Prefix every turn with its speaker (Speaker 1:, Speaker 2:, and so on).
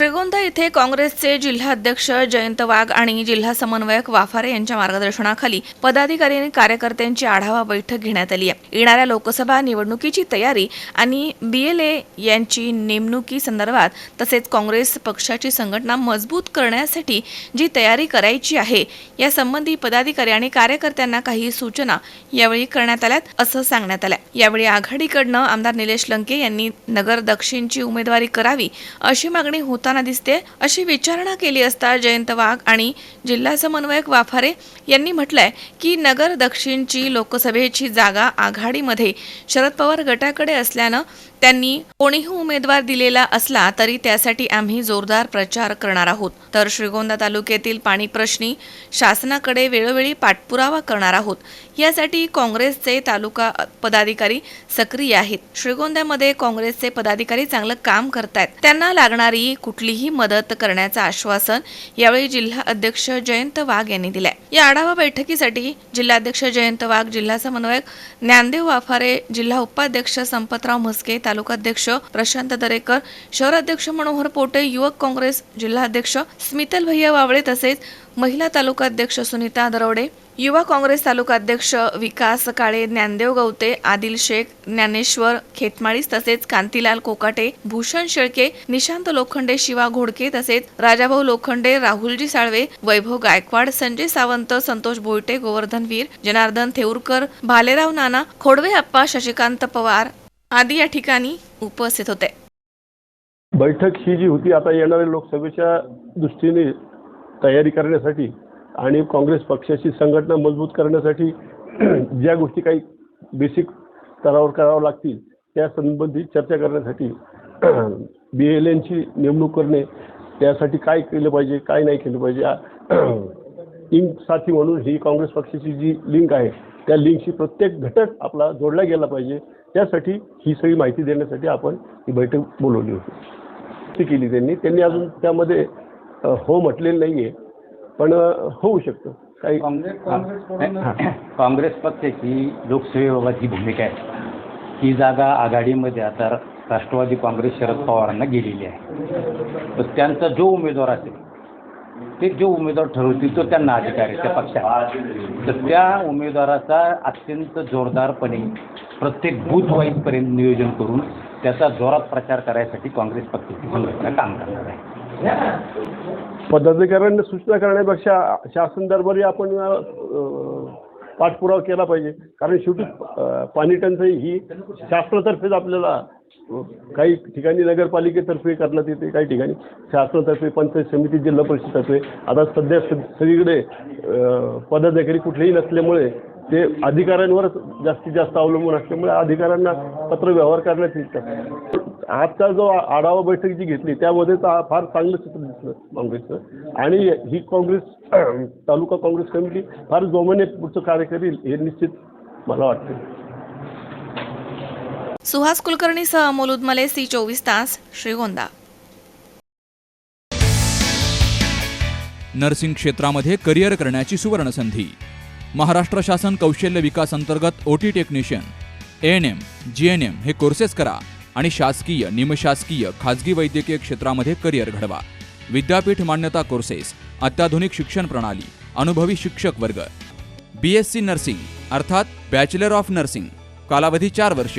Speaker 1: श्रीगोंदा येथे काँग्रेसचे जिल्हा अध्यक्ष जयंत वाघ आणि जिल्हा समन्वयक वाफारे यांच्या मार्गदर्शनाखाली पदाधिकारी आणि कार्यकर्त्यांची आढावा बैठक घेण्यात आली आहे. येणाऱ्या लोकसभा निवडणुकीची तयारी आणि बीएलए यांची नेमणुकी संदर्भात तसेच काँग्रेस पक्षाची संघटना मजबूत करण्यासाठी जी तयारी करायची आहे यासंबंधी पदाधिकारी आणि कार्यकर्त्यांना काही सूचना यावेळी करण्यात आल्यात असं सांगण्यात आलं यावेळी आघाडीकडनं आमदार निलेश लंके यांनी नगर दक्षिणची उमेदवारी करावी अशी मागणी होत होताना दिसते अशी विचारणा केली असता जयंत वाघ आणि जिल्हा समन्वयक वाफारे यांनी म्हटलंय की नगर दक्षिणची लोकसभेची जागा आघाडीमध्ये शरद पवार गटाकडे असल्यानं त्यांनी कोणीही उमेदवार दिलेला असला तरी त्यासाठी आम्ही जोरदार प्रचार करणार आहोत. तर श्रीगोंदा तालुक्यातील पाणी प्रश्नी शासनाकडे वेळोवेळी पाठपुरावा करणार आहोत. यासाठी काँग्रेसचे तालुका पदाधिकारी सक्रिय आहेत. श्रीगोंद्यामध्ये काँग्रेसचे पदाधिकारी चांगलं काम करतायत. त्यांना लागणारी कुठलीही मदत करण्याचं आश्वासन यावेळी जिल्हा अध्यक्ष जयंत वाघ यांनी दिलंय. या आढावा बैठकीसाठी जिल्हाध्यक्ष जयंत वाघ जिल्हा समन्वयक ज्ञानदेव वाफारे जिल्हा उपाध्यक्ष संपतराव म्हस्के तालुकाध्यक्ष प्रशांत दरेकर शहराध्यक्ष मनोहर पोटे युवक काँग्रेस जिल्हाध्यक्ष स्मितल भैया वावळे तसेच महिला तालुकाध्यक्ष सुनीता दरवडे युवा काँग्रेस तालुकाध्यक्ष विकास काळे ज्ञानदेव गवते आदिल शेख ज्ञानेश्वर खेतमाळीस तसेच कांतीलाल कोकाटे भूषण शेळके निशांत लोखंडे शिवा घोडके तसेच राजाभाऊ लोखंडे राहुलजी साळवे वैभव गायकवाड संजय सावंत संतोष भोयटे गोवर्धन वीर जनार्दन थेऊरकर भालेराव नाना खोडवे अप्पा शशिकांत पवार आदी या ठिकाणी उपस्थित होते.
Speaker 2: बैठक ही जी होती आता येणाऱ्या लोकसभेच्या दृष्टीने तयारी करण्यासाठी आणि काँग्रेस पक्षाची संघटना मजबूत करण्यासाठी ज्या गोष्टी काही बेसिक स्तरावर कराव्या लागतील त्या संबंधी चर्चा करण्यासाठी बी एल एनची नेमणूक करणे त्यासाठी काय केलं पाहिजे काय नाही केलं पाहिजे इंक साथी म्हणून ही काँग्रेस पक्षाची जी लिंक आहे त्या लिंकशी प्रत्येक घटक आपला जोडला गेला पाहिजे. त्यासाठी ही सगळी माहिती देण्यासाठी आपण ही बैठक बोलवली होती. ती केली त्यांनी. त्यांनी अजून त्यामध्ये हो म्हटलेलं नाही आहे पण होऊ शकतं. काही
Speaker 3: काँग्रेस पक्षाची लोकसेवेबाबतची भूमिका आहे. ही जागा आघाडीमध्ये आता राष्ट्रवादी काँग्रेस शरद पवारांना गेलेली आहे. तर त्यांचा जो उमेदवार असेल ते जो उमेदवार ठरवतील तो त्यांना अधिकार आहे त्या पक्षात तर त्या उमेदवाराचा अत्यंत जोरदारपणे प्रत्येक बूथ वाईजपर्यंत नियोजन करून त्याचा जोरात प्रचार करायसाठी काँग्रेस पक्षाची संघटना काम करणार आहे.
Speaker 2: पदाधिकाऱ्यांना सूचना करण्यापेक्षा शासन दरबारी आपण पाठपुरावा केला पाहिजे. कारण शेवटी पाणी टंचाई ही शासनातर्फेच आपल्याला काही ठिकाणी नगरपालिकेतर्फे करण्यात येते काही ठिकाणी शासनातर्फे पंचायत समिती जिल्हा परिषदतर्फे. आता सध्या स- सगळीकडे पदाधिकारी कुठलेही नसल्यामुळे ते अधिकाऱ्यांवरच जास्तीत जास्त अवलंबून असल्यामुळे अधिकाऱ्यांना पत्र व्यवहार करण्यात येतात आजचा जो आढावा बैठक जी घेतली त्यामध्ये तर फार चांगलं चित्र दिसलं काँग्रेसचं आणि ही काँग्रेस तालुका काँग्रेस कमिटी फार जोमाने पुढचं कार्य करील हे निश्चित मला वाटतं.
Speaker 1: सुहास कुलकर्णीसह अमोल उदमले सी चोवीस तास श्रीगोंदा.
Speaker 4: नर्सिंग क्षेत्रामध्ये करिअर करण्याची सुवर्ण संधी महाराष्ट्र शासन कौशल्य विकास अंतर्गत OT technician. N M G N M हे कोर्सेस करा आणि शासकीय निमशासकीय खाजगी वैद्यकीय क्षेत्रामध्ये करिअर घडवा. विद्यापीठ मान्यता कोर्सेस अत्याधुनिक शिक्षण प्रणाली अनुभवी शिक्षक वर्ग. बी एस सी नर्सिंग अर्थात बॅचलर ऑफ नर्सिंग कालावधी चार वर्ष.